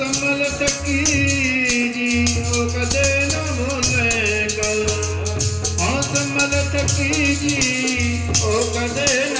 small ਤਕੀ ਜੀ ਹੋ ਕਦੇ ਨਾ ਮੋਨੇ ਕਲ ਆ ਸਮਲ ਤਕੀ ਜੀ ਹੋ ਕਦੇ ਨਾ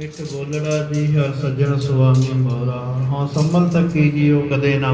ਇੱਕ ਬੋਲੜਾ ਜੀ ਹਰ ਸੱਜਣ ਸੁਆਮੀ ਮੋਰਾ ਹਾਂ ਸੰਭਲ ਤੱਕ ਕੀਜੀਓ ਕਦੇ ਨਾ